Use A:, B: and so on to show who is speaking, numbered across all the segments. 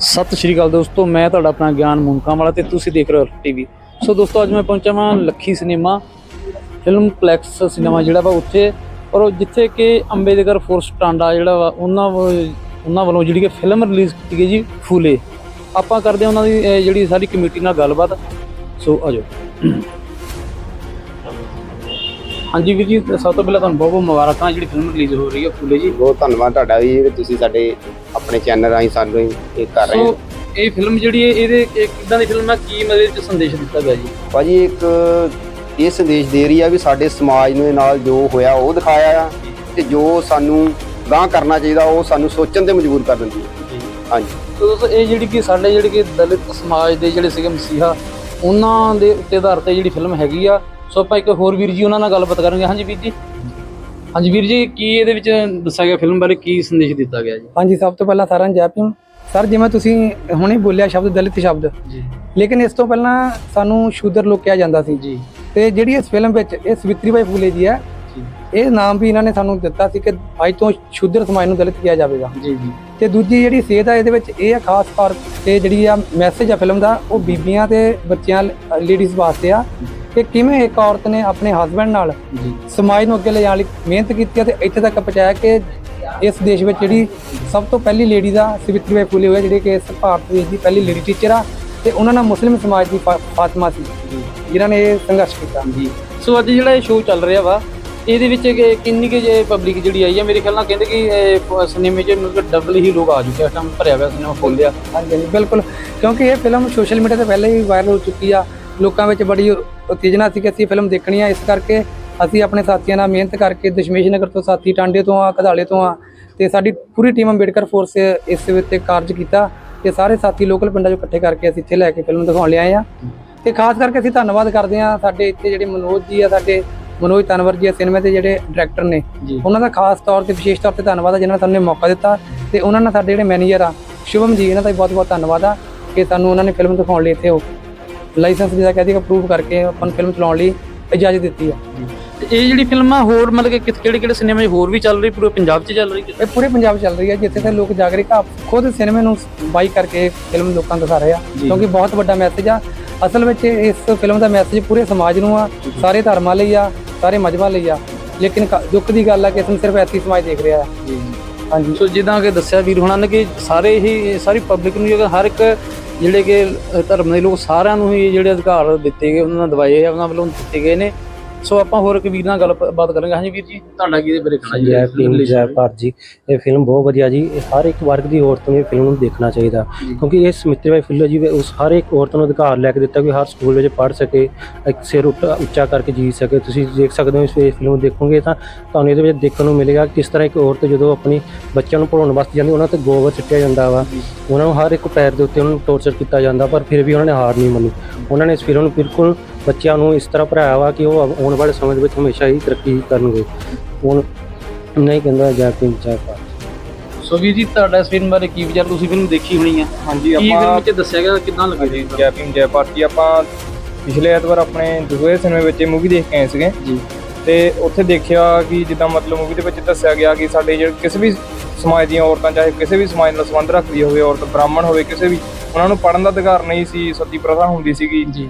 A: ਸਤਿ ਸ਼੍ਰੀ ਅਕਾਲ ਦੋਸਤੋ, ਮੈਂ ਤੁਹਾਡਾ ਆਪਣਾ ਗਿਆਨ ਮੁਨਕਾਂ ਵਾਲਾ ਤੇ ਤੁਸੀਂ ਦੇਖ ਰਹੇ ਹੋ ਟੀਵੀ। ਸੋ ਦੋਸਤੋ, ਅੱਜ ਮੈਂ ਪਹੁੰਚਾ ਵਾਂ Lakhi cinema, film plex cinema ਜਿਹੜਾ ਵਾ ਉੱਥੇ। ਔਰ ਜਿੱਥੇ ਕਿ ਅੰਬੇਦਕਰ ਫੋਰਸ ਟਾਂਡਾ ਜਿਹੜਾ ਵਾ, ਉਹਨਾਂ ਵ- ਉਹਨਾਂ ਵੱਲੋਂ ਜਿਹੜੀ ਕਿ ਫਿਲਮ ਰਿਲੀਜ਼ ਕੀਤੀ ਗਈ ਜੀ, ਫੂਲੇ। ਆਪਾਂ ਕਰਦੇ ਹਾਂ ਉਹਨਾਂ ਦੀ ਜਿਹੜੀ ਸਾਰੀ ਕਮੇਟੀ ਨਾਲ ਗੱਲਬਾਤ। ਸੋ ਆਜੋ। ਹਾਂਜੀ ਵੀਰ ਜੀ ਸਭ ਤੋਂ ਪਹਿਲਾਂ ਤੁਹਾਨੂੰ ਬਹੁਤ ਬਹੁਤ ਮੁਬਾਰਕਾਂ ਜਿਹੜੀ ਫਿਲਮ ਰਿਲੀਜ਼ ਹੋ ਰਹੀ ਹੈ ਫੂਲੇ ਜੀ।
B: ਬਹੁਤ ਧੰਨਵਾਦ ਤੁਹਾਡਾ ਵੀ ਤੁਸੀਂ ਸਾਡੇ ਆਪਣੇ ਚੈਨਲ ਰਾਹੀਂ ਸਾਨੂੰ ਇਹ ਕਰ ਰਹੇ ਹੋ।
A: ਸੋ ਇਹ ਫਿਲਮ ਜਿਹੜੀ ਹੈ ਇਹਦੇ ਇਹ ਕਿੱਦਾਂ ਦੀ ਫਿਲਮ ਹੈ ਕੀ ਮਤਲਬ ਇਹ 'ਚ ਸੰਦੇਸ਼ ਦਿੱਤਾ ਗਿਆ ਜੀ?
B: ਭਾਜੀ ਇੱਕ ਇਹ ਸੰਦੇਸ਼ ਦੇ ਰਹੀ ਆ ਵੀ ਸਾਡੇ ਸਮਾਜ ਨੂੰ ਇਹ ਨਾਲ ਜੋ ਹੋਇਆ ਉਹ ਦਿਖਾਇਆ ਆ। ਤੇ ਜੋ ਸਾਨੂੰ ਗਾਂ ਕਰਨਾ ਚਾਹੀਦਾ ਉਹ ਸਾਨੂੰ ਸੋਚਣ ਤੇ ਮਜਬੂਰ ਕਰ ਦਿੰਦੀ ਹੈ ਹਾਂਜੀ।
A: ਸੋ ਦੋਸਤੋ ਇਹ ਜਿਹੜੀ ਕਿ ਸਾਡੇ ਜਿਹੜੇ ਕਿ ਦਲਿਤ ਸਮਾਜ ਦੇ ਜਿਹੜੇ ਸੀਗੇ ਮਸੀਹਾ ਉਹਨਾਂ ਦੇ ਉੱਤੇ ਆਧਾਰਿਤ ਇਹ ਜਿਹੜੀ ਫਿਲਮ ਹੈਗੀ ਆ ਸੋ ਆਪਾਂ ਇੱਕ ਹੋਰ ਵੀਰ ਜੀ ਉਹਨਾਂ ਨਾਲ ਗੱਲਬਾਤ ਕਰਾਂਗੇ। ਹਾਂਜੀ ਵੀਰ ਜੀ। ਹਾਂਜੀ ਵੀਰ ਜੀ ਕੀ ਇਹਦੇ ਵਿੱਚ ਦੱਸਿਆ ਗਿਆ ਫਿਲਮ ਬਾਰੇ? ਕੀ ਸੰਦੇਸ਼ ਦਿੱਤਾ ਗਿਆ ਜੀ?
C: ਹਾਂਜੀ ਸਭ ਤੋਂ ਪਹਿਲਾਂ ਸਾਰਿਆਂ ਨੂੰ ਜੈ ਭੀਮ। ਸਰ ਜਿਵੇਂ ਤੁਸੀਂ ਹੁਣੇ ਬੋਲਿਆ ਸ਼ਬਦ ਦਲਿਤ ਸ਼ਬਦ।
A: ਜੀ।
C: ਲੇਕਿਨ ਇਸ ਤੋਂ ਪਹਿਲਾਂ ਸਾਨੂੰ ਸ਼ੂਦਰ ਲੋਕ ਕਿਹਾ ਜਾਂਦਾ ਸੀ।
A: ਜੀ।
C: ਤੇ ਜਿਹੜੀ ਇਸ ਫਿਲਮ ਵਿੱਚ ਇਹ ਸਵਿਤਰੀ ਬਾਈ ਫੂਲੇ ਜੀ ਹੈ ਇਹ ਨਾਮ ਵੀ ਇਹਨਾਂ ਨੇ ਸਾਨੂੰ ਦਿੱਤਾ ਸੀ ਕਿ ਅੱਜ ਤੋਂ ਸ਼ੂਦਰ ਸਮਾਜ ਨੂੰ ਦਲਿਤ ਕਿਹਾ ਜਾਵੇਗਾ।
A: ਜੀ ਜੀ।
C: ਤੇ ਦੂਜੀ ਜਿਹੜੀ ਸੇਧ ਆ ਇਹਦੇ ਵਿੱਚ ਇਹ ਆ ਖਾਸ ਤੌਰ ਤੇ ਜਿਹੜੀ ਆ ਮੈਸੇਜ ਆ ਫਿਲਮ ਦਾ ਉਹ ਬੀਬੀਆਂ ਤੇ ਬੱਚਿਆਂ ਲੇਡੀਜ਼ ਵਾਸਤੇ ਆ। ਕਿ ਕਿਵੇਂ ਇੱਕ ਔਰਤ ਨੇ ਆਪਣੇ ਹਸਬੰਡ ਨਾਲ ਸਮਾਜ ਨੂੰ ਅੱਗੇ ਲੈ ਜਾਣ ਲਈ ਮਿਹਨਤ ਕੀਤੀ ਹੈ ਤੇ ਇੱਥੇ ਤੱਕ ਪਹੁੰਚਾਇਆ ਕਿ ਇਸ ਦੇਸ਼ ਵਿੱਚ ਜਿਹੜੀ ਸਭ ਤੋਂ ਪਹਿਲੀ ਲੇਡੀ ਦਾ ਸਵਿਤਰੀ ਫੂਲੇ ਹੋਇਆ ਜਿਹੜੇ ਕਿ ਇਸ ਭਾਰਤ ਦੇਸ਼ ਦੀ ਪਹਿਲੀ ਲੇਡੀ ਟੀਚਰ ਆ ਤੇ ਉਹਨਾਂ ਨਾਲ ਮੁਸਲਿਮ ਸਮਾਜ ਦੀ ਫਾਤਮਾ ਸੀ ਜਿਨ੍ਹਾਂ ਨੇ ਇਹ ਸੰਘਰਸ਼ ਕੀਤਾ।
A: ਜੀ। ਸੋ ਅੱਜ ਜਿਹੜਾ ਇਹ ਸ਼ੋਅ ਚੱਲ ਰਿਹਾ ਵਾ ਇਹਦੇ ਵਿੱਚ ਕਿ- ਕਿੰਨੀ ਕਿ ਜੇ ਪਬਲਿਕ ਜਿਹੜੀ ਆਈ ਆ ਮੇਰੇ ਖਿਆਲ ਨਾਲ ਕਹਿੰਦੇ ਕਿ ਇਹ ਸਿਨੇਮੇ 'ਚ ਮਤਲਬ ਡਬਲ ਹੀ ਲੋਕ ਆ ਚੁੱਕੇ ਆ ਇਸ ਟਾਈਮ ਭਰਿਆ ਹੋਇਆ ਸਿਨੇਮਾ ਫੁੱਲ ਲਿਆ
C: ਹਾਂਜੀ ਹਾਂਜੀ ਬਿਲਕੁਲ। ਕਿਉਂਕਿ ਇਹ ਫਿਲਮ ਸੋਸ਼ਲ ਮੀਡੀਆ ਤੇ ਪਹਿਲਾਂ ਹੀ ਵਾਇਰਲ ਹੋ ਚੁੱਕੀ ਆ ਲੋਕਾਂ ਵਿੱਚ ਬੜੀ ਉਤੇਜਨਾ ਸੀ ਕਿ ਅਸੀਂ ਫਿਲਮ ਦੇਖਣੀ ਆ ਇਸ ਕਰਕੇ ਅਸੀਂ ਆਪਣੇ ਸਾਥੀਆਂ ਨਾਲ ਮਿਹਨਤ ਕਰਕੇ ਦਸ਼ਮੇਸ਼ ਨਗਰ ਤੋਂ ਸਾਥੀ ਟਾਂਡੇ ਤੋਂ ਆ ਕਧਾਲੇ ਤੋਂ ਆ ਤੇ ਸਾਡੀ ਪੂਰੀ ਟੀਮ ਅੰਬੇਡਕਰ ਫੋਰਸ ਇਸ ਉੱਤੇ ਕਾਰਜ ਕੀਤਾ ਤੇ ਸਾਰੇ ਸਾਥੀ ਲੋਕਲ ਪਿੰਡਾਂ ਚੋਂ ਇਕੱਠੇ ਕਰਕੇ ਅਸੀਂ ਇੱਥੇ ਲੈ ਕੇ ਫਿਲਮ ਦਿਖਾਉਣ ਲਿਆਏ ਆ ਤੇ ਖਾਸ ਕਰਕੇ ਅਸੀਂ ਧੰਨਵਾਦ ਕਰਦੇ ਆ ਸਾਡੇ ਇੱਥੇ ਜਿਹੜੇ ਮਨੋਜ ਜੀ ਆ ਸਾਡੇ ਮਨੋਜ ਤਨਵਰ ਜੀ ਆ ਸਿਨੇਮਾ ਦੇ ਜਿਹੜੇ ਡਾਇਰੈਕਟਰ ਨੇ। ਉਹਨਾਂ ਦਾ ਖਾਸ ਤੌਰ ਤੇ ਵਿਸ਼ੇਸ਼ ਤੌਰ ਤੇ ਧੰਨਵਾਦ ਆ ਜਿਨ੍ਹਾਂ ਨੇ ਸਾਨੂੰ ਮੌਕਾ ਦਿੱਤਾ ਤੇ ਉਹਨਾਂ ਨਾਲ ਸਾਡੇ ਜਿਹੜੇ ਮੈਨੇਜਰ ਆ ਸ਼ੁਭਮ ਜੀ ਇਹਨਾਂ ਦਾ ਵੀ ਬਹੁਤ ਬਹੁਤ ਧੰਨਵਾਦ ਆ ਕਿ ਸਾਨੂੰ ਉਹਨਾਂ ਨੇ ਫਿਲਮ ਦਿਖਾਉਣ ਲਈ ਇੱਥੇ ਲਾਇਸੈਂਸ ਜਿਹਦਾ ਕਹਦੀ ਅਪਰੂਵ ਕਰਕੇ ਆਪਾਂ ਨੂੰ ਫਿਲਮ ਚਲਾਉਣ ਲਈ ਇਜਾਜ਼ਤ ਦਿੱਤੀ ਆ।
A: ਇਹ ਜਿਹੜੀ ਫਿਲਮ ਆ ਹੋਰ ਮਤਲਬ ਕਿ ਕਿਹੜੇ ਕਿਹੜੇ ਸਿਨੇਮੇ 'ਚ ਹੋਰ ਵੀ ਚੱਲ ਰਹੀ ਪੂਰੇ ਪੰਜਾਬ 'ਚ ਚੱਲ ਰਹੀ?
C: ਇਹ ਪੂਰੇ ਪੰਜਾਬ 'ਚ ਚੱਲ ਰਹੀ ਹੈ ਜਿੱਥੇ ਤੇ ਲੋਕ ਜਾਗਰਿਕ ਆ ਖੁਦ ਸਿਨੇਮੇ ਨੂੰ ਬਾਈ ਕਰਕੇ ਫਿਲਮ ਲੋਕਾਂ ਨੂੰ ਦਿਖਾ ਰਹੇ ਆ।
A: ਜੀ।
C: ਕਿਉਂਕਿ ਬਹੁਤ ਵੱਡਾ ਮੈਸੇਜ ਆ। ਅਸਲ ਵਿੱਚ ਇਸ ਫਿਲਮ ਦਾ ਮੈਸੇਜ ਪੂਰੇ ਸਮਾਜ ਨੂੰ ਆ ਸਾਰੇ ਧਰਮਾਂ ਲਈ ਆ ਸਾਰੇ ਮਜ਼ਹਬਾਂ ਲਈ ਆ। ਲੇਕਿਨ ਕ- ਦੁੱਖ ਦੀ ਗੱਲ ਆ ਕਿ ਇਸ ਨੂੰ ਸਿਰਫ ਐਸੀ ਸਮਾਜ ਦੇਖ ਰਿਹਾ ਆ।
A: ਜੀ।
C: ਹਾਂਜੀ।
A: ਸੋ ਜਿੱਦਾਂ ਕਿ ਦੱਸਿਆ ਵੀਰ ਹੁਣਾਂ ਨੇ ਕਿ ਸਾਰੇ ਹੀ ਸਾਰੀ ਪਬਲਿਕ ਨੂੰ ਜਿਹੜਾ ਹਰ ਇੱਕ ਜਿਹੜੇ ਕਿ ਧਰਮ ਦੇ ਲੋਕ ਸਾਰਿਆਂ ਨੂੰ ਹੀ ਜਿਹੜੇ ਅਧਿਕਾਰ ਦਿੱਤੇ ਗਏ, ਉਹਨਾਂ ਨੂੰ ਦਵਾਏ ਆ, ਉਹਨਾਂ ਵੱਲੋਂ ਦਿੱਤੇ ਗਏ ਨੇ। ਸੋ ਆਪਾਂ ਹੋਰ ਇੱਕ ਵੀਰ ਨਾਲ ਗੱਲਬਾਤ ਕਰਾਂਗੇ। ਹਾਂਜੀ ਵੀਰ ਜੀ ਤੁਹਾਡਾ ਕੀ ਇਹਦੇ ਬਾਰੇ ਕਹਿਣਾ ਜੀ?
D: ਜੈ ਭੀਮ ਜੈ ਭਾਰਤ ਜੀ। ਇਹ ਫਿਲਮ ਬਹੁਤ ਵਧੀਆ ਜੀ। ਇਹ ਹਰ ਇੱਕ ਵਰਗ ਦੀ ਔਰਤ ਨੂੰ ਇਹ ਫਿਲਮ ਨੂੰ ਦੇਖਣਾ ਚਾਹੀਦਾ। ਕਿਉਂਕਿ ਇਹ ਸਮਿਤਰੀ ਬਾਈ ਫੁੱਲੋ ਜੀ ਵੀ ਉਸ ਹਰ ਇੱਕ ਔਰਤ ਨੂੰ ਅਧਿਕਾਰ ਲੈ ਕੇ ਦਿੱਤਾ ਕਿ ਹਰ ਸਕੂਲ ਵਿੱਚ ਪੜ੍ਹ ਸਕੇ ਇੱਕ ਸਿਰ ਉੱਚਾ ਉੱਚਾ ਕਰਕੇ ਜੀ ਸਕੇ। ਤੁਸੀਂ ਦੇਖ ਸਕਦੇ ਹੋ ਇਸ ਫਿਲਮ ਨੂੰ ਦੇਖੋਗੇ ਤਾਂ ਤੁਹਾਨੂੰ ਇਹਦੇ ਵਿੱਚ ਦੇਖਣ ਨੂੰ ਮਿਲੇਗਾ ਕਿਸ ਤਰ੍ਹਾਂ ਇੱਕ ਔਰਤ ਜਦੋਂ ਆਪਣੀ ਬੱਚਿਆਂ ਨੂੰ ਪੜਾਉਣ ਵਾਸਤੇ ਜਾਂਦੀ ਉਹਨਾਂ ਤੇ ਗੋਬਰ ਸਿੱਟਿਆ ਜਾਂਦਾ ਵਾ। ਉਹਨਾਂ ਨੂੰ ਹਰ ਇੱਕ ਪੈਰ ਦੇ ਉੱਤੇ ਉਹਨਾਂ ਨੂੰ ਟੌਰਚਰ ਕੀਤਾ ਜਾਂਦਾ ਪਰ ਫਿਰ ਵੀ ਉਹਨਾਂ ਨੇ ਹਾਰ ਨਹੀਂ ਮੰਨੀ। ਉਹਨਾਂ ਨੇ ਇਸ ਫਿਲਮ ਨੂੰ ਬਿਲਕੁਲ ਬੱਚਿਆਂ ਨੂੰ ਇਸ ਤਰ੍ਹਾਂ ਪੜਾਇਆ ਵਾ ਕਿ ਉਹ ਆਉਣ ਵਾਲੇ ਸਮੇਂ ਦੇ ਵਿੱਚ ਹਮੇਸ਼ਾ ਹੀ ਤਰੱਕੀ ਕਰਨਗੇ। ਹੁਣ ਨਹੀਂ ਕਹਿੰਦਾ ਜੈ ਭੀਮ ਜੈ ਭਾਰਤ
A: ਸੋ ਵੀਰ ਜੀ ਤੁਹਾਡਾ ਇਸ ਫਿਲਮ ਬਾਰੇ ਕੀ ਵਿਚਾਰ? ਤੁਸੀਂ ਫਿਲਮ ਦੇਖੀ ਹੋਣੀ ਆ।
E: ਹਾਂਜੀ
A: ਕੀ
E: ਆਪਾਂ
A: ਫਿਲਮ 'ਚ ਦੱਸਿਆ ਗਿਆ ਕਿਦਾਂ ਲੱਗੀ ਜੀ
E: ਜੈ ਭੀਮ ਜੈ ਭਾਰਤ ਆਪਾਂ ਪਿਛਲੇ ਐਤਵਾਰ ਆਪਣੇ ਦੂਏ ਸਿਨੇਮੇ ਵਿੱਚ ਮੂਵੀ ਦੇਖ ਕੇ ਆਏ ਸੀਗੇ।
A: ਜੀ।
E: ਤੇ ਉੱਥੇ ਦੇਖਿਆ ਕਿ ਜਿੱਦਾਂ ਮਤਲਬ ਮੂਵੀ ਦੇ ਵਿੱਚ ਦੱਸਿਆ ਗਿਆ ਕਿ ਸਾਡੇ ਜਿਹੜੇ ਕਿਸੇ ਵੀ ਸਮਾਜ ਦੀਆਂ ਔਰਤਾਂ ਚਾਹੇ ਕਿਸੇ ਵੀ ਸਮਾਜ ਨਾਲ ਸੰਬੰਧ ਰੱਖਦੀ ਹੋਵੇ ਔਰਤ ਬ੍ਰਾਹਮਣ ਹੋਵੇ ਕਿਸੇ ਵੀ ਉਹਨਾਂ ਨੂੰ ਪੜਨ ਦਾ ਅਧਿਕਾਰ ਨਹੀਂ ਸੀ ਸਤੀ ਪ੍ਰਥਾ ਹੁੰਦੀ ਸੀਗੀ
A: ਜੀ।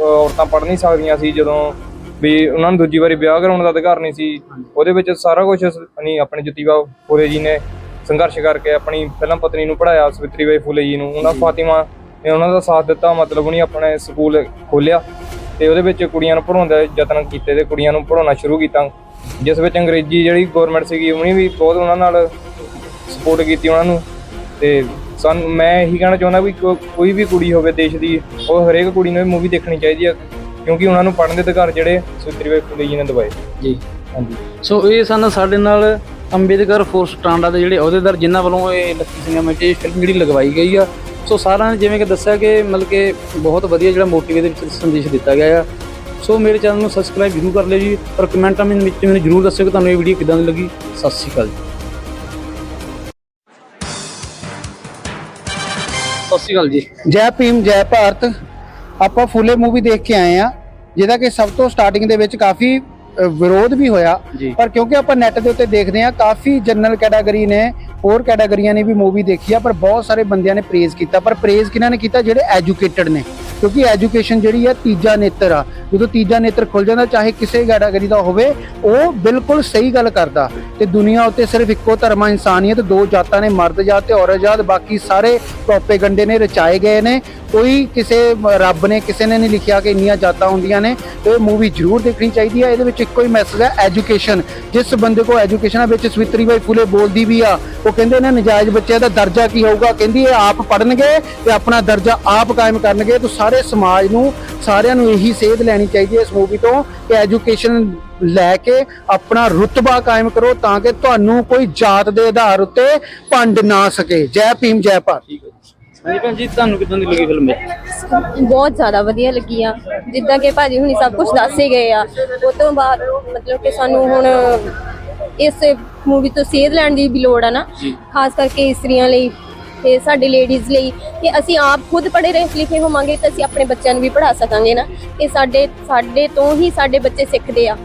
E: ਔਰਤਾਂ ਪੜ ਨਹੀਂ ਸਕਦੀਆਂ ਸੀ ਜਦੋਂ ਵੀ ਉਹਨਾਂ ਨੂੰ ਦੂਜੀ ਵਾਰੀ ਵਿਆਹ ਕਰਾਉਣ ਦਾ ਅਧਿਕਾਰ ਨਹੀਂ ਸੀ। ਉਹਦੇ ਵਿੱਚ ਸਾਰਾ ਕੁਝ ਨਹੀਂ ਆਪਣੇ ਜਤੀਬਾ ਫੂਲੇ ਜੀ ਨੇ ਸੰਘਰਸ਼ ਕਰਕੇ ਆਪਣੀ ਪਹਿਲਾਂ ਪਤਨੀ ਨੂੰ ਪੜਾਇਆ ਸਵਿਤਰੀ ਬਾਈ ਫੂਲੇ ਜੀ ਨੂੰ ਉਹਨਾਂ ਫਾਤਿਮਾ ਨੇ ਉਹਨਾਂ ਦਾ ਸਾਥ ਦਿੱਤਾ ਮਤਲਬ ਉਹਨੇ ਆਪਣੇ ਸਕੂਲ ਖੋਲਿਆ ਤੇ ਉਹਦੇ ਵਿੱਚ ਕੁੜੀਆਂ ਨੂੰ ਪੜਾਉਣ ਦਾ ਯਤਨ ਕੀਤੇ ਤੇ ਕੁੜੀਆਂ ਨੂੰ ਪੜਾਉਣਾ ਸ਼ੁਰੂ ਕੀਤਾ। ਜਿਸ ਵਿੱਚ ਅੰਗਰੇਜ਼ੀ ਜਿਹੜੀ ਗਵਰਨਮੈਂਟ ਸੀਗੀ ਉਹਨੇ ਵੀ ਬਹੁਤ ਉਹਨਾਂ ਨਾਲ ਸਪੋਰਟ ਕੀਤੀ ਉਹਨਾਂ ਨੂੰ ਤੇ ਸਾਨੂੰ ਮੈਂ ਇਹੀ ਕਹਿਣਾ ਚਾਹੁੰਦਾ ਵੀ ਕੋ- ਕੋਈ ਵੀ ਕੁੜੀ ਹੋਵੇ ਦੇਸ਼ ਦੀ ਉਹ ਹਰੇਕ ਕੁੜੀ ਨੂੰ ਇਹ ਮੂਵੀ ਦੇਖਣੀ ਚਾਹੀਦੀ ਆ ਕਿਉਂਕਿ ਉਹਨਾਂ ਨੂੰ ਪੜ੍ਹਨ ਦੇ ਅਧਿਕਾਰ ਜਿਹੜੇ ਸਵਿਤਰੀ ਬਾਈ ਫੂਲੇ ਜੀ ਨੇ ਦਵਾਏ।
A: ਜੀ।
E: ਹਾਂਜੀ।
A: ਸੋ ਇਹ ਸਨ ਸਾਡੇ ਨਾਲ ਅੰਬੇਦਕਰ ਫੋਰਸ ਟਾਂਡਾ ਦੇ ਜਿਹੜੇ ਅਹੁਦੇਦਾਰ ਜਿਨ੍ਹਾਂ ਵੱਲੋਂ ਇਹ ਲੱਕੀ 'ਚ ਇਹ ਫਿਲਮ ਜਿਹੜੀ ਲਗਵਾਈ ਗਈ ਆ। ਸੋ ਸਾਰਿਆਂ ਨੇ ਜਿਵੇਂ ਕਿ ਦੱਸਿਆ ਕਿ ਮਤਲਬ ਕਿ ਬਹੁਤ ਵਧੀਆ ਜਿਹੜਾ ਮੋਟਿਵ ਇਹਦੇ ਵਿੱਚ ਸੰਦੇਸ਼ ਦਿੱਤਾ ਗਿਆ ਆ। ਸੋ ਮੇਰੇ ਚੈਨਲ ਨੂੰ ਸਬਸਕ੍ਰਾਈਬ ਜ਼ਰੂਰ ਕਰ ਲਿਓ ਜੀ ਔਰ ਕਮੈਂਟਾਂ ਵਿੱਚ ਮੈਨੂੰ ਜ਼ਰੂਰ ਦੱਸਿਓ ਕਿ ਤੁਹਾਨੂੰ ਇਹ ਵੀਡੀਓ ਕਿਦਾਂ ਦੀ ਲੱਗੀ। ਸਤਿ ਸ਼੍ਰੀ ਅਕਾਲ ਜੀ। ਸਤਿ ਸ਼੍ਰੀ ਅਕਾਲ ਜੀ।
F: ਜੈ ਭੀਮ ਜੈ ਭਾਰਤ। ਆਪਾਂ ਫੁੱਲੇ ਮੂਵੀ ਦੇਖ ਕੇ ਆਏ ਆ ਜਿਹਦਾ ਕਿ ਸਭ ਤੋਂ ਸਟਾਰਟਿੰਗ ਦੇ ਵਿੱਚ ਕਾਫੀ ਵਿਰੋਧ ਵੀ ਹੋਇਆ। ਪਰ ਕਿਉਂਕਿ ਆਪਾਂ ਨੈਟ ਦੇ ਉੱਤੇ ਦੇਖਦੇ ਆ ਕਾਫੀ ਜਨਰਲ ਕੈਟਾਗਰੀ ਨੇ ਹੋਰ ਕੈਟਾਗਰੀਆਂ ਨੇ ਵੀ ਮੂਵੀ ਦੇਖੀ ਆ ਪਰ ਬਹੁਤ ਸਾਰੇ ਬੰਦਿਆਂ ਨੇ ਪ੍ਰੇਜ਼ ਕੀਤਾ। ਪਰ ਪ੍ਰੇਜ਼ ਕਿਹਨਾਂ ਨੇ ਕੀਤਾ? ਜਿਹੜੇ ਐਜੂਕੇਟਡ ਨੇ। ਕਿਉਂਕਿ ਐਜੂਕੇਸ਼ਨ ਜਿਹੜੀ ਆ ਤੀਜਾ ਨੇਤਰ ਆ। ਜਦੋਂ ਤੀਜਾ ਨੇਤਰ ਖੁੱਲ ਜਾਂਦਾ, ਚਾਹੇ ਕਿਸੇ ਕੈਟਾਗਰੀ ਦਾ ਹੋਵੇ, ਉਹ ਬਿਲਕੁਲ ਸਹੀ ਗੱਲ ਕਰਦਾ। ਤੇ ਦੁਨੀਆ ਉੱਤੇ ਸਿਰਫ ਇੱਕੋ ਧਰਮ ਆ, ਇਨਸਾਨੀਅਤ, ਦੋ ਜਾਤਾਂ ਨੇ, ਮਰਦ ਜਾਤ ਤੇ ਔਰਤ ਜਾਤ, ਬਾਕੀ ਸਾਰੇ ਪ੍ਰੋਪੇਗੰਡੇ ਨੇ ਰਚਾਏ ਗਏ ਨੇ। ਕੋਈ ਕਿਸੇ ਰੱਬ ਨੇ, ਕਿਸੇ ਨੇ ਨਹੀਂ ਲਿਖਿਆ ਕਿ ਇੰਨੀਆਂ ਜਾਤਾਂ ਹੁੰਦੀਆਂ ਨੇ, ਤੇ ਇਹ ਮੂਵੀ ਜ਼ਰੂਰ ਦੇਖਣੀ ਚਾਹੀਦੀ ਹੈ। ਇਹਦੇ ਵਿੱਚ ਇੱਕੋ ਹੀ ਮੈਸੇਜ ਹੈ ਐਜੂਕੇਸ਼ਨ ਜਿਸ ਬੰਦੇ ਕੋ ਐਜੂਕੇਸ਼ਨ ਆ ਵਿੱਚ ਸਵਿਤਰੀ ਬਾਈ ਫੁਲੇ ਬੋਲਦੀ ਵੀ ਆ। ਉਹ ਕਹਿੰਦੇ ਨੇ, ਨਜਾਇਜ਼ ਬੱਚਿਆਂ ਦਾ ਦਰਜਾ ਕੀ ਹੋਊਗਾ? ਕਹਿੰਦੀ ਇਹ ਆਪ ਪੜਨਗੇ ਤੇ ਆਪਣਾ ਦਰਜਾ ਆਪ ਕਾਇਮ ਕਰਨਗੇ। ਤਾਂ ਸਾਰੇ ਸਮਾਜ ਨੂੰ, ਸਾਰਿਆਂ ਨੂੰ ਇਹੀ ਸੇਧ ਲੈਣੀ ਚਾਹੀਦੀ ਹੈ ਇਸ ਮੂਵੀ ਤੋਂ ਕਿ ਐਜੂਕੇਸ਼ਨ ਲੈ ਕੇ ਆਪਣਾ ਰੁਤਬਾ ਕਾਇਮ ਕਰੋ, ਤਾਂ ਕਿ ਤੁਹਾਨੂੰ ਕੋਈ ਜਾਤ ਦੇ ਆਧਾਰ ਉੱਤੇ ਭੰਡ ਨਾ ਸਕੇ। ਜੈ ਭੀਮ, ਜੈ ਭਾਰਤ।
A: ਭੈਣ ਜੀ ਤੁਹਾਨੂੰ ਕਿਦਾਂ ਦੀ ਲੱਗੀ ਫਿਲਮ
G: ਬਹੁਤ ਜ਼ਿਆਦਾ ਵਧੀਆ ਲੱਗੀ ਆ। ਜਿੱਦਾਂ ਕਿ ਭਾਜੀ ਹੁਣੀ ਸਭ ਕੁਝ ਦੱਸ ਹੀ ਗਏ ਆ। ਉਹ ਤੋਂ ਬਾਅਦ ਮਤਲਬ ਕਿ ਸਾਨੂੰ ਹੁਣ ਇਸ ਮੂਵੀ ਤੋਂ ਸੇਧ ਲੈਣ ਦੀ ਵੀ ਲੋੜ ਆ ਨਾ। ਖਾਸ ਕਰਕੇ ਇਸਤਰੀਆਂ ਲਈ ਤੇ ਸਾਡੇ ਲੇਡੀਜ਼ ਲਈ। ਕਿ ਅਸੀਂ ਆਪ ਖੁਦ ਪੜ੍ਹੇ ਰਹੇ ਲਿਖੇ ਹੋਵਾਂਗੇ ਤਾਂ ਅਸੀਂ ਆਪਣੇ ਬੱਚਿਆਂ ਨੂੰ ਵੀ ਪੜ੍ਹਾ ਸਕਾਂਗੇ ਨਾ। ਕਿ ਸਾਡੇ ਸਾਡੇ ਤੋਂ ਹੀ ਸਾਡੇ ਬੱਚੇ ਸਿੱਖਦੇ ਆ।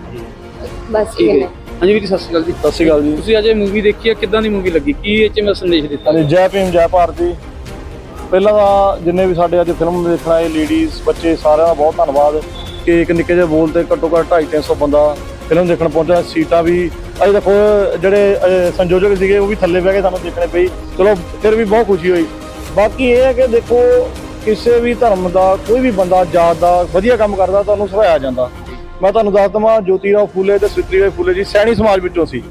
G: ਬਸ ਇਹ ਹੈ।
A: ਹਾਂਜੀ ਵੀਰ ਜੀ ਸਤਿ ਸ਼੍ਰੀ ਅਕਾਲ ਜੀ।
H: ਸਤਿ ਸ਼੍ਰੀ ਅਕਾਲ ਜੀ।
A: ਤੁਸੀਂ ਅੱਜ ਇਹ ਮੂਵੀ ਦੇਖੀ ਆ ਕਿਦਾਂ ਦੀ ਮੂਵੀ ਲੱਗੀ? ਕੀ ਇਹ ਚ ਮੈਂ ਸੰਦੇਸ਼ ਦਿੱਤਾ?
H: ਜੈ ਭੀਮ ਜੈ ਭਾਰਤ। ਜੀ ਪਹਿਲਾਂ ਤਾਂ ਜਿੰਨੇ ਵੀ ਸਾਡੇ ਅੱਜ ਫਿਲਮ ਦੇਖਣ ਆਏ ਲੇਡੀਜ਼ ਬੱਚੇ ਸਾਰਿਆਂ ਦਾ ਬਹੁਤ ਧੰਨਵਾਦ ਕਿ ਇੱਕ ਨਿੱਕੇ ਜਿਹੇ ਬੋਲ ਤੇ ਘੱਟੋ ਘੱਟ 250 300 ਬੰਦਾ ਫਿਲਮ ਦੇਖਣ ਪਹੁੰਚਿਆ। ਸੀਟਾਂ ਵੀ, ਅੱਜ ਦੇਖੋ ਜਿਹੜੇ ਸੰਯੋਜਕ ਸੀਗੇ ਉਹ ਵੀ ਥੱਲੇ ਬਹਿ ਕੇ ਸਾਨੂੰ ਦੇਖਣੇ ਪਈ ਚਲੋ, ਫਿਰ ਵੀ ਬਹੁਤ ਖੁਸ਼ੀ ਹੋਈ। ਬਾਕੀ ਇਹ ਹੈ ਕਿ ਦੇਖੋ, ਕਿਸੇ ਵੀ ਧਰਮ ਦਾ, ਕੋਈ ਵੀ ਬੰਦਾ, ਜਾਤ ਦਾ ਵਧੀਆ ਕੰਮ ਕਰਦਾ, ਤੁਹਾਨੂੰ ਸਰਾਇਆ ਜਾਂਦਾ। ਮੈਂ ਤੁਹਾਨੂੰ ਦੱਸ ਦਵਾਂ, ਜੋਤੀਰਾਓ ਫੂਲੇ ਤੇ ਸਵਿਤਰੀਬਾਈ ਫੂਲੇ ਜੀ, ਸੈਣੀ ਸਮਾਜ ਵਿੱਚੋਂ ਸੀ।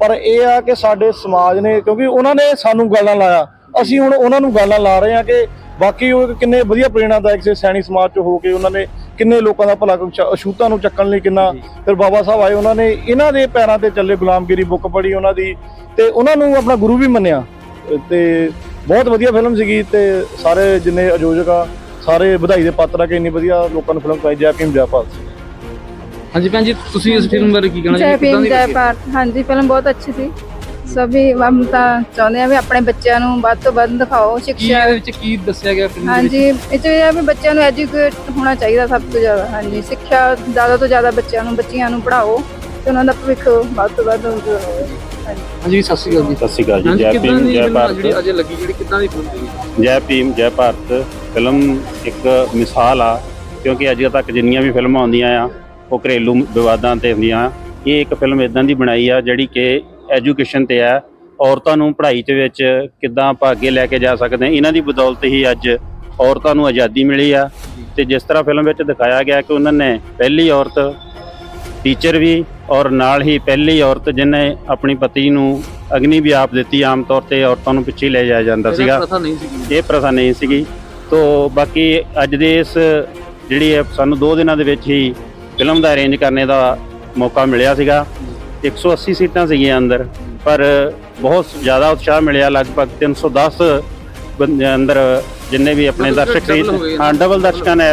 H: ਪਰ ਇਹ ਆ ਕਿ ਸਾਡੇ ਸਮਾਜ ਨੇ, ਕਿਉਂਕਿ ਉਹਨਾਂ ਨੇ ਸਾਨੂੰ ਗੱਲ ਨਾਲ ਲਾਇਆ। ਅਸੀਂ ਹੁਣ ਉਹਨਾਂ ਨੂੰ ਗੱਲ ਲਾ ਰਹੇ ਆ ਕਿ ਬਾਕੀ ਉਹ ਕਿੰਨੇ ਵਧੀਆ ਪ੍ਰੇਰਣਾਦਾਇਕ ਸੀ ਸੈਣੀ ਸਮਾਜ ਚ ਹੋ ਕੇ ਉਹਨਾਂ ਨੇ ਕਿੰਨੇ ਲੋਕਾਂ ਦਾ ਭਲਾ ਅਛੂਤਾਂ ਨੂੰ ਚੱਕਣ ਲਈ ਕਿੰਨਾ ਫਿਰ ਬਾਬਾ ਸਾਹਿਬ ਆਏ ਉਹਨਾਂ ਨੇ ਇਹਨਾਂ ਦੇ ਪੈਰਾਂ ਤੇ ਚੱਲੇ ਗੁਲਾਮਗਿਰੀ ਬੁੱਕ ਪੜ੍ਹੀ ਉਹਨਾਂ ਦੀ ਤੇ ਉਹਨਾਂ ਨੂੰ ਆਪਣਾ ਗੁਰੂ ਵੀ ਮੰਨਿਆ। ਤੇ ਬਹੁਤ ਵਧੀਆ ਫਿਲਮ ਸੀਗੀ ਤੇ ਸਾਰੇ ਜਿੰਨੇ ਆਯੋਜਕ ਆ ਸਾਰੇ ਵਧਾਈ ਦੇ ਪਾਤਰ ਆ ਕਿ ਇੰਨੀ ਵਧੀਆ ਲੋਕਾਂ ਨੂੰ ਫਿਲਮ ਪਾਈ ਜੈ ਭੀਮ ਜੈ ਭਾਰਤ।
A: ਹਾਂਜੀ ਭੈਣ ਜੀ ਤੁਸੀਂ ਇਸ ਫਿਲਮ ਬਾਰੇ ਕੀ ਕਹਿਣਾ
I: ਜੈ
A: ਜੀ ਕਿੱਦਾਂ
I: ਭੀਮ
A: ਦੀ
I: ਜੈ? ਭਾਰਤ। ਹਾਂਜੀ ਫਿਲਮ ਬਹੁਤ ਅੱਛੀ ਸੀ। ਸਭੀ ਹਮ ਤਾਂ ਚਾਹੁੰਦੇ ਆ ਵੀ ਆਪਣੇ ਬੱਚਿਆਂ ਨੂੰ ਵੱਧ ਤੋਂ ਵੱਧ ਦਿਖਾਓ
A: ਕੀ
I: ਸਿੱਖਿਆ।
A: ਇਹਦੇ ਵਿੱਚ ਕੀ ਦੱਸਿਆ ਗਿਆ ਫਿਲਮ ਦੇ ਵਿੱਚ?
I: ਹਾਂਜੀ ਇਹ 'ਚ ਇਹ ਆ ਵੀ ਬੱਚਿਆਂ ਨੂੰ ਐਜੂਕੇਟ ਹੋਣਾ ਚਾਹੀਦਾ ਸਭ ਤੋਂ ਜ਼ਿਆਦਾ ਹਾਂਜੀ। ਸਿੱਖਿਆ ਜ਼ਿਆਦਾ ਤੋਂ ਜ਼ਿਆਦਾ ਬੱਚਿਆਂ ਨੂੰ ਬੱਚੀਆਂ ਨੂੰ ਪੜ੍ਹਾਓ ਤੇ ਉਹਨਾਂ ਦਾ ਭਵਿੱਖ ਵੱਧ ਤੋਂ ਵੱਧ ਉਜਵਲ ਹੋਵੇ ਹਾਂਜੀ
A: ਹਾਂਜੀ ਸਤਿ ਸ਼੍ਰੀ ਅਕਾਲ ਜੀ।
J: ਸਤਿ ਸ਼੍ਰੀ ਅਕਾਲ ਜੀ
A: ਹਾਂਜੀ
J: ਜੈ
A: ਕਿੱਦਾਂ
J: ਭੀਮ
A: ਦੀ
J: ਜੈ
A: ਫਿਲਮ ਆ ਜਿਹੜੀ
J: ਭਾਰਤ
A: ਅਜੇ ਲੱਗੀ ਜਿਹੜੀ ਕਿੱਦਾਂ ਦੀ ਫਿਲਮ ਸੀ
J: ਜੈ ਭੀਮ ਜੈ ਭਾਰਤ ਫਿਲਮ ਇੱਕ ਮਿਸਾਲ ਆ ਕਿਉਂਕਿ ਅੱਜ ਤੱਕ ਜਿੰਨੀਆਂ ਵੀ ਫਿਲਮਾਂ ਆਉਂਦੀਆਂ ਆ ਉਹ ਘਰੇਲੂ ਵਿਵਾਦਾਂ ਤੇ ਹੁੰਦੀਆਂ। ਇਹ ਇੱਕ ਫਿਲਮ ਇਦਾਂ ਦੀ ਬਣਾਈ ਆ ਜਿਹੜੀ ਕਿ ਐਜੂਕੇਸ਼ਨ ਤੇ ਆ ਔਰਤਾਂ ਨੂੰ ਪੜ੍ਹਾਈ ਦੇ ਵਿੱਚ ਕਿੱਦਾਂ ਆਪਾਂ ਅੱਗੇ ਲੈ ਕੇ ਜਾ ਸਕਦੇ ਹਾਂ ਇਹਨਾਂ ਦੀ ਬਦੌਲਤ ਹੀ ਅੱਜ ਔਰਤਾਂ ਨੂੰ ਆਜ਼ਾਦੀ ਮਿਲੀ ਆ। ਤੇ ਜਿਸ ਤਰ੍ਹਾਂ ਫਿਲਮ ਵਿੱਚ ਦਿਖਾਇਆ ਗਿਆ ਕਿ ਉਹਨਾਂ ਨੇ ਪਹਿਲੀ ਔਰਤ ਟੀਚਰ ਵੀ ਔਰ ਨਾਲ ਹੀ ਪਹਿਲੀ ਔਰਤ ਜਿਹਨੇ ਆਪਣੀ ਪਤੀ ਨੂੰ ਅਗਨੀ ਵੀ ਆਪ ਦਿੱਤੀ ਆਮ ਤੌਰ ਤੇ ਔਰਤਾਂ ਨੂੰ ਪਿੱਛੇ ਲੈ ਜਾਇਆ ਜਾਂਦਾ ਸੀਗਾ।
A: ਪ੍ਰਥਾ ਨਹੀਂ ਸੀ
J: ਇਹ ਪ੍ਰਥਾ ਨਹੀਂ ਸੀਗੀ। ਤੋ ਬਾਕੀ ਅੱਜ ਦੇ ਇਸ ਜਿਹੜੀ ਹੈ ਸਾਨੂੰ 2 ਦਿਨਾਂ ਦੇ ਵਿੱਚ ਹੀ ਫਿਲਮ ਦਾ ਅਰੇਂਜ ਕਰਨੇ ਦਾ ਮੌਕਾ ਮਿਲਿਆ ਸੀਗਾ। 180 ਸੀਟਾਂ ਸੀਗੀਆਂ ਅੰਦਰ ਪਰ ਬਹੁਤ ਜ਼ਿਆਦਾ ਉਤਸ਼ਾਹ ਮਿਲਿਆ। ਲਗਭਗ 310 ਬੰਦੇ ਅੰਦਰ ਜਿੰਨੇ ਵੀ ਆਪਣੇ ਦਰਸ਼ਕ ਸੀ
A: ਹੋ
J: ਡਬਲ ਦਰਸ਼ਕਾਂ ਨੇ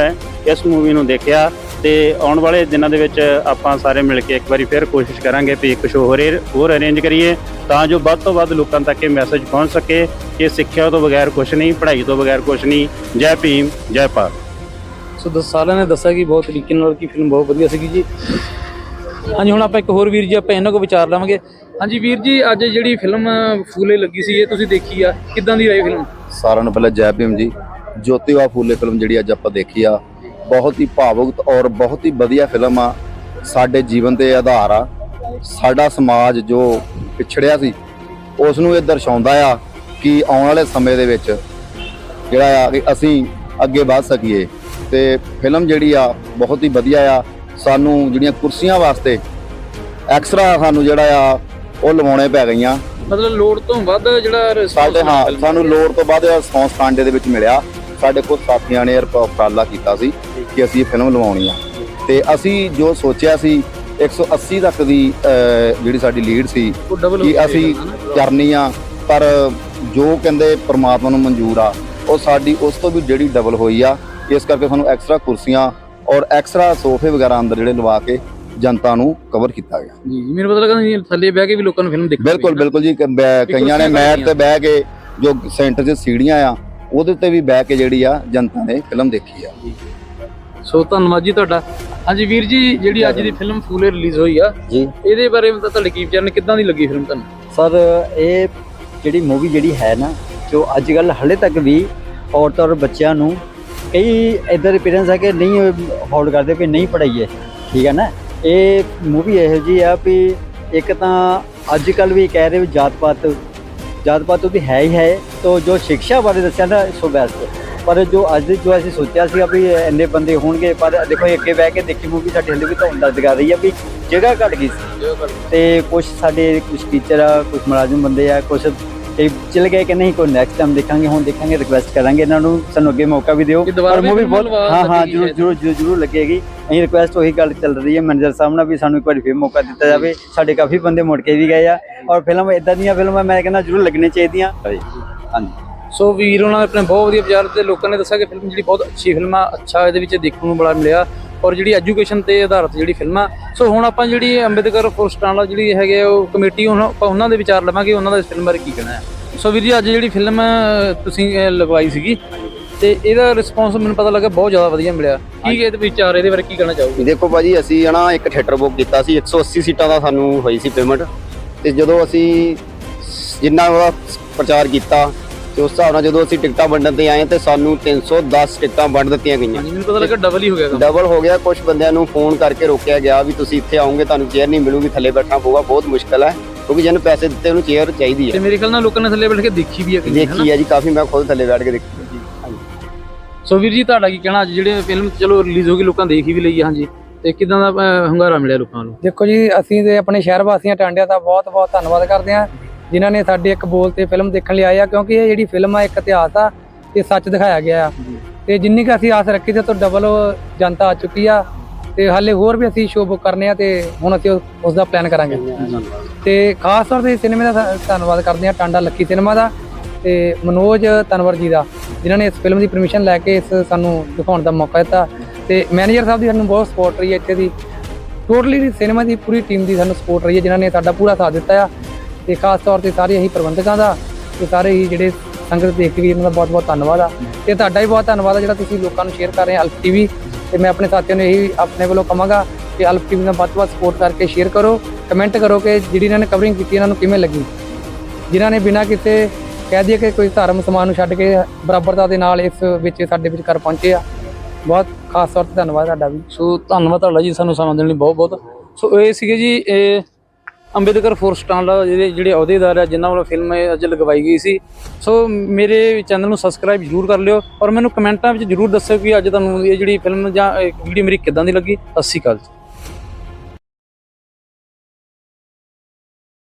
J: ਇਸ ਮੂਵੀ ਨੂੰ ਦੇਖਿਆ ਤੇ ਆਉਣ ਵਾਲੇ ਦਿਨਾਂ ਦੇ ਵਿੱਚ ਆਪਾਂ ਸਾਰੇ ਮਿਲ ਕੇ ਇੱਕ ਵਾਰੀ ਫਿਰ ਕੋਸ਼ਿਸ਼ ਕਰਾਂਗੇ ਵੀ ਇੱਕ ਸ਼ੋਅ ਹੋਰ ਹੋਰ ਅਰੇਂਜ ਕਰੀਏ ਤਾਂ ਜੋ ਵੱਧ ਤੋਂ ਵੱਧ ਲੋਕਾਂ ਤੱਕ ਇਹ ਮੈਸੇਜ ਪਹੁੰਚ ਸਕੇ ਕਿ ਸਿੱਖਿਆ ਤੋਂ ਬਗੈਰ ਕੁਝ ਨਹੀਂ ਪੜ੍ਹਾਈ ਤੋਂ ਬਗੈਰ ਕੁਝ ਨਹੀਂ। ਜੈ ਭੀਮ ਜੈ ਭਾਰਤ।
A: ਸੋ ਦਸ ਸਾਰਿਆਂ ਨੇ ਦੱਸਿਆ ਕਿ ਬਹੁਤ ਤਰੀਕੇ ਨਾਲ ਕਿ ਫਿਲਮ ਬਹੁਤ ਵਧੀਆ ਸੀਗੀ ਜੀ। ਹਾਂਜੀ, ਹੁਣ ਆਪਾਂ ਇੱਕ ਹੋਰ ਵੀਰ ਜੀ, ਆਪਾਂ ਇਹਨਾਂ ਕੋ ਵਿਚਾਰ ਲਵਾਂਗੇ। ਹਾਂਜੀ ਵੀਰ ਜੀ, ਅੱਜ ਜਿਹੜੀ ਫਿਲਮ ਫੂਲੇ ਲੱਗੀ ਸੀ, ਇਹ ਤੁਸੀਂ ਦੇਖੀ ਆ? ਕਿੱਦਾਂ ਦੀ ਰਹੀ ਫਿਲਮ?
B: ਸਾਰਿਆਂ ਨੂੰ ਪਹਿਲਾਂ ਜੈ ਭੀਮ ਜੀ ਜੋਤੀਵਾ ਫੂਲੇ ਫਿਲਮ ਜਿਹੜੀ ਅੱਜ ਆਪਾਂ ਦੇਖੀ ਆ। ਬਹੁਤ ਹੀ ਭਾਵੁਕ ਔਰ ਬਹੁਤ ਹੀ ਵਧੀਆ ਫਿਲਮ ਆ। ਸਾਡੇ ਜੀਵਨ 'ਤੇ ਆਧਾਰ ਆ। ਸਾਡਾ ਸਮਾਜ ਜੋ ਪਿਛੜਿਆ ਸੀ ਉਸ ਨੂੰ ਇਹ ਦਰਸਾਉਂਦਾ ਆ ਕਿ ਆਉਣ ਵਾਲੇ ਸਮੇਂ ਦੇ ਵਿੱਚ ਜਿਹੜਾ ਆ ਕਿ ਅਸੀਂ ਅੱਗੇ ਵਧ ਸਕੀਏ। ਤੇ ਫਿਲਮ ਜਿਹੜੀ ਆ, ਬਹੁਤ ਹੀ ਵਧੀਆ ਆ। ਸਾਨੂੰ ਜਿਹੜੀਆਂ ਕੁਰਸੀਆਂ ਵਾਸਤੇ ਐਕਸਟਰਾ ਸਾਨੂੰ ਜਿਹੜਾ ਆ ਉਹ ਲਵਾਉਣੇ ਪੈ ਗਈਆਂ।
A: ਮਤਲਬ ਲੋੜ ਤੋਂ ਵੱਧ ਜਿਹੜਾ
B: ਸਾਡੇ ਹਾਂ ਸਾਨੂੰ ਲੋੜ ਤੋਂ ਬਾਅਦ ਰਿਸਪੌਂਸ ਕਾਂਡੇ ਦੇ ਵਿੱਚ ਮਿਲਿਆ। ਸਾਡੇ ਕੋਲ ਸਾਥੀਆਂ ਨੇ ਉਪ- ਉਪਰਾਲਾ ਕੀਤਾ ਸੀ ਕਿ ਅਸੀਂ ਇਹ ਫਿਲਮ ਲਵਾਉਣੀ ਆ। ਤੇ ਅਸੀਂ ਜੋ ਸੋਚਿਆ ਸੀ 180 ਤੱਕ ਦੀ ਅਹ, ਜਿਹੜੀ ਸਾਡੀ ਲੀਡ ਸੀ
A: ਉਹ double ਹੋ
B: ਕਿ ਅਸੀਂ
A: ਨਾ।
B: ਕਰਨੀ ਆ ਪਰ ਜੋ ਕਹਿੰਦੇ ਪ੍ਰਮਾਤਮਾ ਨੂੰ ਮਨਜ਼ੂਰ ਆ ਉਹ ਸਾਡੀ ਉਸ ਤੋਂ ਵੀ ਜਿਹੜੀ ਡਬਲ ਹੋਈ ਆ ਇਸ ਕਰਕੇ ਸਾਨੂੰ ਐਕਸਟਰਾ ਕੁਰਸੀਆਂ ਔਰ ਐਕਸਟਰਾ ਸੋਫੇ ਵਗੈਰਾ ਅੰਦਰ ਜਿਹੜੇ ਲਵਾ ਕੇ ਜਨਤਾ ਨੂੰ ਕਵਰ ਕੀਤਾ ਗਿਆ।
A: ਜੀ ਮੈਨੂੰ ਪਤਾ ਲੱਗਾ ਥੱਲੇ ਬਹਿ ਕੇ ਵੀ ਲੋਕਾਂ ਨੂੰ ਫਿਲਮ ਦੇਖਣੀ
B: ਬਿਲਕੁਲ ਬਿਲਕੁਲ ਜੀ ਕ- ਬੈ-
A: ਵੀ
B: ਕਈਆਂ ਨੇ ਮੈਟ ਤੇ। ਬਹਿ ਕੇ ਜੋ ਸੈਂਟਰ 'ਚ ਸੀੜੀਆਂ ਆ ਉਹਦੇ ਤੇ ਵੀ ਬਹਿ ਕੇ ਜਿਹੜੀ ਆ ਜਨਤਾ ਨੇ ਫਿਲਮ ਦੇਖੀ ਆ।
A: ਸੋ ਧੰਨਵਾਦ ਜੀ ਤੁਹਾਡਾ। ਹਾਂਜੀ ਵੀਰ ਜੀ ਜਿਹੜੀ ਅੱਜ ਦੀ ਫਿਲਮ ਫੂਲੇ ਰਿਲੀਜ਼ ਹੋਈ ਆ
K: ਜੀ।
A: ਇਹਦੇ ਬਾਰੇ ਤਾਂ ਤੁਹਾਡੇ ਕੀ ਵਿਚਾਰ ਨੇ? ਕਿੱਦਾਂ ਦੀ ਲੱਗੀ ਫਿਲਮ ਤੁਹਾਨੂੰ?
K: ਸਰ ਇਹ ਜਿਹੜੀ ਮੂਵੀ ਜਿਹੜੀ ਹੈ ਨਾ ਜੋ ਅੱਜ ਕੱਲ ਹਲੇ ਤੱਕ ਵੀ ਔਰਤਾਂ ਔਰ ਬੱਚਿਆਂ ਨੂੰ ਕਈ ਇਦਾਂ ਦੇ ਪੇਰੈਂਟਸ ਹੈ ਕਿ ਨਹੀਂ ਅਫੋਰਡ ਕਰਦੇ ਵੀ ਨਹੀਂ ਪੜਾਈਏ ਠੀਕ ਹੈ ਨਾ? ਇਹ ਮੂਵੀ ਇਹੋ ਜੀ ਆ ਵੀ ਇੱਕ ਤਾਂ ਅੱਜ ਕੱਲ ਵੀ ਕਹਿ ਰਹੇ ਵੀ ਜਾਤ ਪਾਤ ਜਾਤ ਪਾਤ ਵੀ ਹੈ ਹੀ ਹੈ ਤੋ ਜੋ ਸਿੱਖਿਆ ਬਾਰੇ ਦੱਸਿਆ ਨਾ ਸੋ ਬੈਸਟ ਪਰ ਜੋ ਅੱਜ ਦੀ ਜੋ ਅਸੀਂ ਸੋਚਿਆ ਸੀ ਵੀ ਇੰਨੇ ਬੰਦੇ ਹੋਣਗੇ ਪਰ ਦੇਖੋ ਇਹ ਅੱਗੇ ਬਹਿ ਕੇ ਦੇਖੀ ਮੂਵੀ ਸਾਡੇ ਹਲੇ ਵੀ ਤੁਹਾਨੂੰ ਦਰਦ ਕਰ ਰਹੀ ਆ ਵੀ ਜਗ੍ਹਾ ਘਟ ਗਈ ਸੀ। ਤੇ ਕੁਝ ਸਾਡੇ ਕੁਝ ਟੀਚਰ ਆ ਕੁਝ ਮੁਲਾਜ਼ਮ ਬੰਦੇ ਆ ਕੁਝ ਕਈ ਚਲੇ ਗਏ ਕਿ ਨਹੀਂ ਕੋਈ ਨੈਕਸਟ ਟਾਈਮ ਦੇਖਾਂਗੇ ਹੁਣ ਦੇਖਾਂਗੇ ਰਿਕੁਐਸਟ ਕਰਾਂਗੇ ਇਹਨਾਂ ਨੂੰ ਸਾਨੂੰ ਅੱਗੇ ਮੌਕਾ ਵੀ ਦਿਓ।
A: ਵੀ
K: ਮੂਵੀ ਬਹੁਤ ਹਾਂ ਹਾਂ
A: ਲੱਗੀ
K: ਜਰੂਰ
A: ਹੈ।
K: ਜਰੂਰ ਜਰੂਰ ਜ਼ਰੂਰ ਲੱਗੇਗੀ। ਅਸੀਂ ਰਿਕੁਐਸਟ ਉਹੀ ਗੱਲ ਚੱਲ ਰਹੀ ਹੈ ਮੈਨੇਜਰ ਸਾਹਿਬ ਨਾਲ ਵੀ ਸਾਨੂੰ ਇੱਕ ਵਾਰੀ ਫਿਰ ਮੌਕਾ ਦਿੱਤਾ ਜਾਵੇ। ਸਾਡੇ ਕਾਫੀ ਬੰਦੇ ਮੁੜ ਕੇ ਵੀ ਗਏ ਆ। ਔਰ ਫਿਲਮ ਇਦਾਂ ਦੀਆਂ ਫਿਲਮਾਂ ਮੈਂ ਕਹਿੰਦਾ ਜਰੂਰ ਲੱਗਣੀ ਚਾਹੀਦੀਆਂ। ਹਾਂਜੀ।
A: ਸੋ ਵੀਰ ਉਹਨਾਂ ਨੇ ਆਪਣੇ ਬਹੁਤ ਵਧੀਆ ਵਿਚਾਰ ਤੇ ਲੋਕਾਂ ਨੇ ਦੱਸਿਆ ਕਿ ਫਿਲਮ ਜਿਹੜੀ ਬਹੁਤ ਅੱਛੀ ਫਿਲਮ ਆ ਅੱਛਾ ਇਹਦੇ ਵਿੱਚ ਦੇਖਣ ਨੂੰ ਬੜਾ ਮਿਲਿਆ। ਔਰ ਜਿਹੜੀ ਐਜੂਕੇਸ਼ਨ ਤੇ ਆਧਾਰਿਤ ਜਿਹੜੀ ਫਿਲਮ ਸੋ ਹੁਣ ਆਪਾਂ ਜਿਹੜੀ ਅੰਬੇਦਕਰ ਫੋਰਸਟਾਂ ਵਾਲਾ ਜਿਹੜੀ ਹੈਗੇ ਉਹ ਕਮੇਟੀ ਹੁਣ ਆਪਾਂ ਉਹਨਾਂ ਦੇ ਵਿਚਾਰ ਲਵਾਂਗੇ ਉਹਨਾਂ ਦਾ ਇਸ ਫਿਲਮ ਬਾਰੇ ਕੀ ਕਹਿਣਾ ਹੈ। ਸੋ ਵੀਰ ਜੀ ਅੱਜ ਜਿਹੜੀ ਫਿਲਮ ਤੁਸੀਂ ਲਗਵਾਈ ਸੀਗੀ ਤੇ ਇਹਦਾ ਰਿਸਪੌਂਸ ਮੈਨੂੰ ਪਤਾ ਲੱਗਾ ਬਹੁਤ ਜ਼ਿਆਦਾ ਵਧੀਆ ਮਿਲਿਆ। ਕੀ ਇਹਦੇ ਵਿਚਾਰ ਇਹਦੇ ਬਾਰੇ ਕੀ ਕਹਿਣਾ ਚਾਹੋਗੇ?
B: ਦੇਖੋ ਭਾਜੀ ਅਸੀਂ ਹਨਾ ਇੱਕ ਥੀਏਟਰ ਬੁੱਕ ਕੀਤਾ ਸੀ 180 ਸੀਟਾਂ ਦਾ ਸਾਨੂੰ ਹੋਈ ਸੀ ਪੇਮੈਂਟ ਤੇ ਜਦੋਂ ਅਸੀਂ ਜਿੰਨਾ ਉਹਦਾ ਪ੍ਰਚਾਰ ਕੀਤਾ ਤੇ ਉਸ ਹਿਸਾਬ ਨਾਲ ਜਦੋਂ ਅਸੀਂ ਟਿਕਟਾਂ ਵੰਡਣ ਤੇ ਆਏ ਤੇ ਸਾਨੂੰ 310 ਟਿਕਟਾਂ ਵੰਡ ਦਿੱਤੀਆਂ ਗਈਆਂ।
A: ਹਾਂਜੀ ਮੈਨੂੰ ਪਤਾ ਲੱਗਾ ਡਬਲ ਹੀ ਹੋ ਗਿਆ ਕੰਮ।
B: ਡਬਲ ਹੋ ਗਿਆ। ਕੁਝ ਬੰਦਿਆਂ ਨੂੰ ਫੋਨ ਕਰਕੇ ਰੋਕਿਆ ਗਿਆ ਵੀ ਤੁਸੀਂ ਇੱਥੇ ਆਓਗੇ ਤੁਹਾਨੂੰ ਚੇਅਰ ਨਹੀਂ ਮਿਲੂਗੀ ਥੱਲੇ ਬੈਠਣਾ ਪਊਗਾ ਬਹੁਤ ਮੁਸ਼ਕਲ ਹੈ ਕਿਉਂਕਿ ਜਿਹਨੂੰ ਪੈਸੇ ਦਿੱਤੇ ਉਹਨੂੰ ਚੇਅਰ ਚਾਹੀਦੀ
A: ਤੇ
B: ਹੈ
A: ਮੇਰੇ ਖਿਆਲ ਨਾਲ ਲੋਕਾਂ ਨੇ ਥੱਲੇ ਬੈਠ ਕੇ ਦੇਖੀ ਵੀ ਹੈ ਕਈ ਹਨਾ
B: ਦੇਖੀ ਹੈ ਜੀ ਕਾਫੀ ਮੈਂ ਖੁਦ ਥੱਲੇ ਬੈਠ ਕੇ ਦੇਖੀ
A: ਸੋ ਵੀਰ ਜੀ ਤੁਹਾਡਾ ਕੀ ਕਹਿਣਾ? ਅੱਜ ਜਿਹੜੇ ਫਿਲਮ ਚਲੋ ਰਿਲੀਜ਼ ਹੋ ਗਈ ਲੋਕਾਂ ਦੇਖ ਹੀ ਵੀ ਲਈ ਆ ਹਾਂਜੀ। ਤੇ ਕਿਦਾਂ ਦਾ ਅਹ, ਹੁੰਗਾਰਾ ਮਿਲਿਆ ਲੋਕਾਂ ਨੂੰ?
C: ਦੇਖੋ ਜੀ ਅਸੀਂ ਤੇ ਆਪਣੇ ਸ਼ਹਿਰ ਵਾਸੀਆਂ ਟਾਂਡਿਆਂ ਦਾ ਬਹੁਤ-ਬਹੁਤ ਧੰਨਵਾਦ ਕਰਦੇ ਹਾਂ। ਜਿਨ੍ਹਾਂ ਨੇ ਸਾਡੇ ਇੱਕ ਬੋਲ ਤੇ ਫਿਲਮ ਦੇਖਣ ਲਈ ਆਏ ਆ ਕਿਉਂਕਿ ਇਹ ਜਿਹੜੀ ਫਿਲਮ ਆ ਇੱਕ ਇਤਿਹਾਸ ਆ ਤੇ ਸੱਚ ਦਿਖਾਇਆ ਗਿਆ ਆ। ਤੇ ਜਿੰਨੀ ਕੁ ਅਸੀਂ ਆਸ ਰੱਖੀ ਤੇ ਤੋਂ ਡਬਲ ਜਨਤਾ ਆ ਚੁੱਕੀ ਆ। ਤੇ ਹਾਲੇ ਹੋਰ ਵੀ ਅਸੀਂ ਸ਼ੋਅ ਬੁੱਕ ਕਰਨੇ ਆ ਤੇ ਹੁਣ ਅਸੀਂ ਉਸ- ਦਾ ਪਲਾਨ ਕਰਾਂਗੇ। ਤੇ ਖਾਸ ਤੌਰ ਤੇ ਸਿਨੇਮੇ ਦਾ ਧੰਨਵਾਦ ਕਰਦੇ ਆ ਟਾਂਡਾ ਲੱਕੀ ਸਿਨੇਮਾ ਦਾ ਤੇ ਮਨੋਜ ਤਨਵਰ ਜੀ ਦਾ ਜਿਨ੍ਹਾਂ ਨੇ ਇਸ ਫਿਲਮ ਦੀ ਪਰਮਿਸ਼ਨ ਲੈ ਕੇ ਇਸ ਸਾਨੂੰ ਦਿਖਾਉਣ ਦਾ ਮੌਕਾ ਦਿੱਤਾ। ਤੇ ਮੈਨੇਜਰ ਸਾਹਿਬ ਦੀ ਸਾਨੂੰ ਬਹੁਤ ਸਪੋਰਟ ਰਹੀ ਹੈ ਇੱਥੇ ਦੀ। ਟੋਟਲੀ ਸਿਨੇਮਾ ਦੀ ਪੂਰੀ ਟੀਮ ਦੀ ਸਾਨੂੰ ਸਪੋਰਟ ਰਹੀ ਹੈ ਜਿਨ੍ਹਾਂ ਨੇ ਸਾਡਾ ਪੂਰਾ ਸਾਥ ਦਿੱਤਾ ਆ। ਤੇ ਖਾਸ ਤੌਰ ਤੇ ਸਾਰੇ ਹੀ ਪ੍ਰਬੰਧਕਾਂ ਦਾ ਤੇ ਸਾਰੇ ਹੀ ਜਿਹੜੇ ਸੰਗਤ ਦੇਖ ਵੀ ਇਹਨਾਂ ਦਾ ਬਹੁਤ ਬਹੁਤ ਧੰਨਵਾਦ ਆ। ਤੇ ਤੁਹਾਡਾ ਵੀ ਬਹੁਤ ਧੰਨਵਾਦ ਆ ਜਿਹੜਾ ਤੁਸੀਂ ਲੋਕਾਂ ਨੂੰ ਸ਼ੇਅਰ ਕਰ ਰਹੇ ਆ ਅਲਫ ਟੀਵੀ ਤੇ ਮੈਂ ਆਪਣੇ ਸਾਥੀਆਂ ਨੂੰ ਇਹੀ ਆਪਣੇ ਵੱਲੋਂ ਕਹਾਂਗਾ ਕਿ ਅਲਫ ਟੀਵੀ ਨਾਲ ਵੱਧ ਤੋਂ ਵੱਧ ਸਪੋਰਟ ਕਰਕੇ ਸ਼ੇਅਰ ਕਰੋ। ਕਮੈਂਟ ਕਰੋ ਕਿ ਜਿਹੜੀ ਇਹਨਾਂ ਨੇ ਕਵਰਿੰਗ ਕੀਤੀ ਇਹਨਾਂ ਨੂੰ ਕਿਵੇਂ ਲੱਗੀ। ਜਿਨ੍ਹਾਂ ਨੇ ਬਿਨਾਂ ਕਿਤੇ ਕਹਿ ਦਈਏ ਕਿ ਕੋਈ ਧਰਮ ਸਮਾਨ ਨੂੰ ਛੱਡ ਕੇ ਬਰਾਬਰਤਾ ਦੇ ਨਾਲ ਇਸ ਵਿੱਚ ਸਾਡੇ ਵਿੱਚ ਕਰ ਪਹੁੰਚੇ ਆ। ਬਹੁਤ ਖਾਸ ਤੌਰ ਤੇ ਧੰਨਵਾਦ ਤੁਹਾਡਾ ਵੀ।
A: ਸੋ ਧੰਨਵਾਦ ਤੁਹਾਡਾ ਜੀ ਸਾਨੂੰ ਸਮਾਂ ਦੇਣ ਲਈ ਬਹੁਤ ਬਹੁਤ। ਸੋ ਇਹ ਸੀਗੇ ਜੀ, ਇਹ ਅੰਬੇਦਕਰ ਫੋਰਸਟਾਂ ਦਾ ਜਿਹੜੇ ਜਿਹੜੇ ਅਹੁਦੇਦਾਰ ਆ, ਜਿਨ੍ਹਾਂ ਵੱਲੋਂ ਫਿਲਮ ਅੱਜ ਲਗਵਾਈ ਗਈ ਸੀ। ਸੋ ਮੇਰੇ ਚੈਨਲ ਨੂੰ ਸਬਸਕ੍ਰਾਈਬ ਜ਼ਰੂਰ ਕਰ ਲਿਓ ਔਰ ਮੈਨੂੰ ਕਮੈਂਟਾਂ ਵਿੱਚ ਜ਼ਰੂਰ ਦੱਸਿਓ ਕਿ ਅੱਜ ਤੁਹਾਨੂੰ ਇਹ ਜਿਹੜੀ ਫਿਲਮ ਜਾਂ ਵੀਡੀਓ ਮੇਰੀ ਕਿੱਦਾਂ ਦੀ ਲੱਗੀ। ਸਤਿ ਸ਼੍ਰੀ ਅਕਾਲ ਜੀ।